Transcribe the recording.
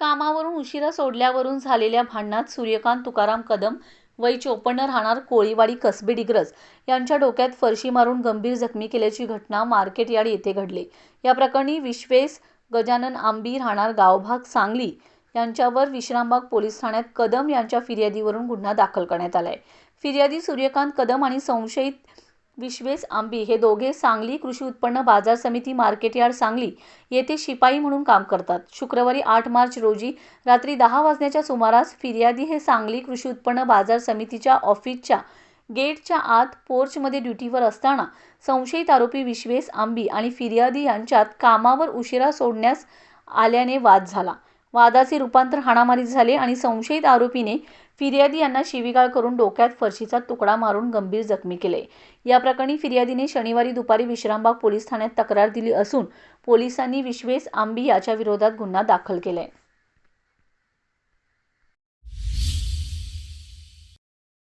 कामावरून उशिरा सोडल्यावरून झालेल्या भांडणात सूर्यकांत तुकाराम कदम वय चोपन्न राहणार कोळीवाडी कसबे डिग्रज यांच्या डोक्यात फरशी मारून गंभीर जखमी केल्याची घटना मार्केट यार्ड येथे घडली. या प्रकरणी विश्वेश गजानन आंबी राहणार गावभाग सांगली यांच्यावर विश्रामबाग पोलीस ठाण्यात कदम यांच्या फिर्यादीवरून गुन्हा दाखल करण्यात आलाय. फिर्यादी सूर्यकांत कदम आणि संशयित विश्वेश आंबी हे दोघे सांगली कृषी उत्पन्न बाजार समिती मार्केट यार्ड सांगली येथे शिपाई म्हणून काम करतात. शुक्रवारी आठ मार्च रोजी रात्री दहा वाजण्याच्या सुमारास फिर्यादी हे सांगली कृषी उत्पन्न बाजार समितीच्या ऑफिसच्या गेटच्या आत पोर्चमध्ये ड्युटीवर असताना संशयित आरोपी विश्वेश आंबी आणि फिर्यादी यांच्यात कामावर उशिरा सोडण्यास आल्याने वाद झाला. वादाचे रूपांतर हाणामारीत झाले आणि संशयित आरोपीने फिर्यादी यांना शिवीगाळ करून डोक्यात फरशीचा तुकडा मारून गंभीर जखमी केले. या प्रकरणी फिर्यादीने शनिवारी दुपारी विश्रामबाग पोलीस ठाण्यात तक्रार दिली असून पोलिसांनी विश्वेस आंबी याच्या विरोधात गुन्हा दाखल केलाय.